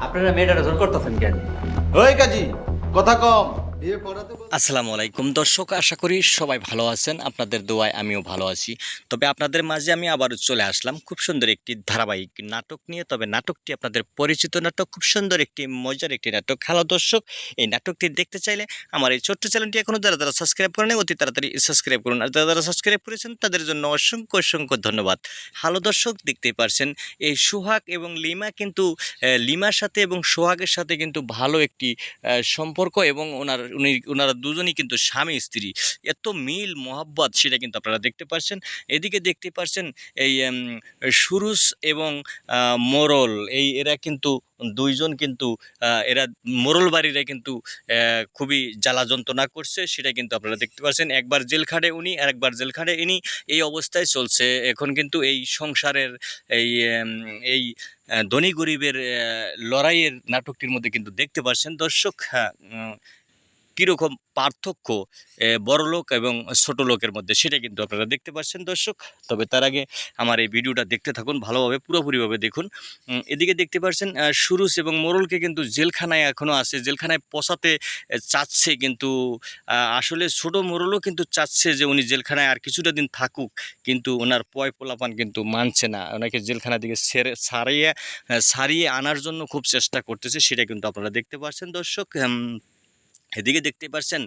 আপনারা মেয়েটা জোর করতেছেন কেন? ওই কাজী কথা কম। আসসালামু আলাইকুম। দর্শক, আশা করি সবাই ভালো আছেন। আপনাদের দোয়ায় আমিও ভালো আছি। তবে আপনাদের মাঝে আমি আবারও চলে আসলাম খুব সুন্দর একটি ধারাবাহিক নাটক নিয়ে। তবে নাটকটি আপনাদের পরিচিত নাটক, খুব সুন্দর একটি, মজার একটি নাটক। হ্যালো দর্শক, এই নাটকটি দেখতে চাইলে আমার এই ছোট্ট চ্যানেলটি এখনও যারা যারা সাবস্ক্রাইব করেন, অতি তাড়াতাড়ি সাবস্ক্রাইব করুন। আর যারা যারা সাবস্ক্রাইব করেছেন, তাদের জন্য অসংখ্য অসংখ্য ধন্যবাদ। হ্যালো দর্শক, দেখতেই পারছেন, এই সোহাগ এবং লিমা কিন্তু লিমার সাথে এবং সোহাগের সাথে কিন্তু ভালো একটি সম্পর্ক এবং ওনার উনি ওনারা দুজনই কিন্তু স্বামী, স্ত্রী। এত মিল, মোহাব্বত সেটা কিন্তু আপনারা দেখতে পাচ্ছেন এদিকে দেখতে পাচ্ছেন এই সুরুস এবং মোরল। এই, এরা কিন্তু দুইজন কিন্তু এরা মোরল বাড়িরা কিন্তু খুবই জ্বালা যন্ত্রণা করছে, সেটা কিন্তু আপনারা দেখতে পাচ্ছেন একবার জেল খাটে উনি আর একবার জেল খাটে ইনি। এই অবস্থায় চলছে। এখন কিন্তু এই সংসারের এই এই ধনী গরিবের লড়াইয়ের নাটকটির মধ্যে কিন্তু দেখতে পাচ্ছেন দর্শক হ্যাঁ কীরকম পার্থক্য এ, বড় লোক এবং ছোট লোকের মধ্যে? সেটা কিন্তু আপনারা দেখতে পাচ্ছেন দর্শক। তবে তার আগে আমার এই ভিডিওটা দেখতে থাকুন ভালোভাবে পুরোপুরিভাবে দেখুন। এদিকে দেখতে পাচ্ছেন সুরুস এবং মোরলকে কিন্তু জেলখানায় এখনও আছে। জেলখানায় পচাতে চাচ্ছে কিন্তু আসলে ছোট মোরলও কিন্তু চাচ্ছে যে উনি জেলখানায় আর কিছুটা দিন থাকুক কিন্তু ওনার পয় পোলাপান কিন্তু মানছে না। ওনাকে জেলখানা দিকে সেরে সারিয়ে সারিয়ে আনার জন্য খুব চেষ্টা করতেছে সেটা কিন্তু আপনারা দেখতে পাচ্ছেন দর্শক। এদিকে দেখতে পাচ্ছেন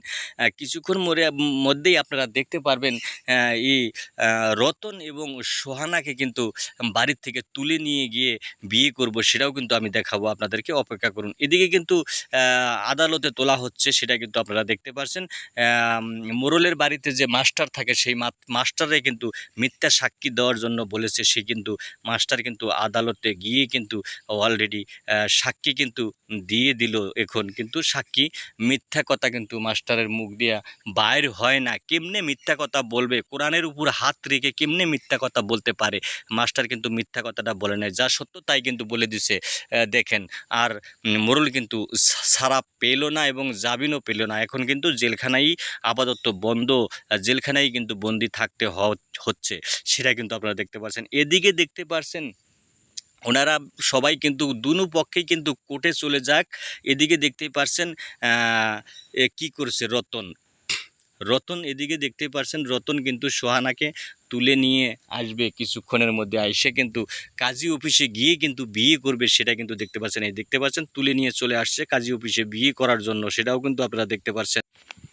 কিছুক্ষণ মরে মধ্যেই আপনারা দেখতে পারবেন এই রতন এবং সোহানাকে কিন্তু বাড়ির থেকে তুলে নিয়ে গিয়ে বিয়ে করব সেটাও কিন্তু আমি দেখাবো আপনাদেরকে, অপেক্ষা করুন। এদিকে কিন্তু আদালতে তোলা হচ্ছে সেটা কিন্তু আপনারা দেখতে পাচ্ছেন মোরলের বাড়িতে যে মাস্টার থাকে সেই মাস্টারে কিন্তু মিথ্যা সাক্ষী দেওয়ার জন্য বলেছে, সে কিন্তু মাস্টার কিন্তু আদালতে গিয়ে কিন্তু অলরেডি সাক্ষী কিন্তু দিয়ে দিল এখন, কিন্তু সাক্ষী মিথ্যা কথা কিন্তু মাস্টারের মুখ দিয়া বাইর হয় না। কেমনে মিথ্যা কথা বলবে? কোরআনের উপর হাত রেখে কেমনে মিথ্যা কথা বলতে পারে? মাস্টার কিন্তু মিথ্যা কথাটা বলে নেয় যা সত্য তাই কিন্তু বলে দিছে। দেখেন আর মোরল কিন্তু সারা পেল না এবং জামিনও পেল না। এখন কিন্তু জেলখানাই আপাতত বন্ধ। আহ, জেলখানায় কিন্তু বন্দি থাকতে হচ্ছে। সেটা কিন্তু আপনারা দেখতে পাচ্ছেন এদিকে দেখতে পাচ্ছেন ওনারা সবাই কিন্তু দুনু পক্ষেই কিন্তু কোর্টে চলে যাক। এদিকে দেখতেই পারছেন কি করছে রতন। রতন, এদিকে দেখতে পারছেন, রতন কিন্তু সোহানাকে তুলে নিয়ে আসবে কিছুক্ষণের মধ্যে। আইসে কিন্তু কাজী অফিসে গিয়ে কিন্তু বিয়ে করবে সেটা কিন্তু দেখতে পাচ্ছেন। এই দেখতে পাচ্ছেন, তুলে নিয়ে চলে আসছে কাজী অফিসে বিয়ে করার জন্য, সেটাও কিন্তু আপনারা দেখতে পাচ্ছেন।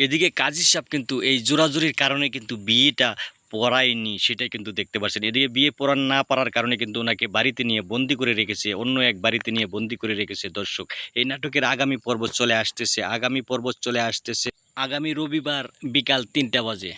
এদিকে কাজী সাহেব কিন্তু এই জোরাজুরির কারণে কিন্তু বিয়েটা পড়ায়নি, সেটাই কিন্তু দেখতে পাচ্ছেন এদিকে বিয়ে পড়ান না পারার কারণে কিন্তু ওনাকে বাড়িতে নিয়ে বন্দি করে রেখেছে, অন্য এক বাড়িতে নিয়ে বন্দি করে রেখেছে দর্শক। এই নাটকের আগামী পর্ব চলে আসতেছে, আগামী পর্ব চলে আসতেছে, আগামী রবিবার বিকাল তিনটা বাজে।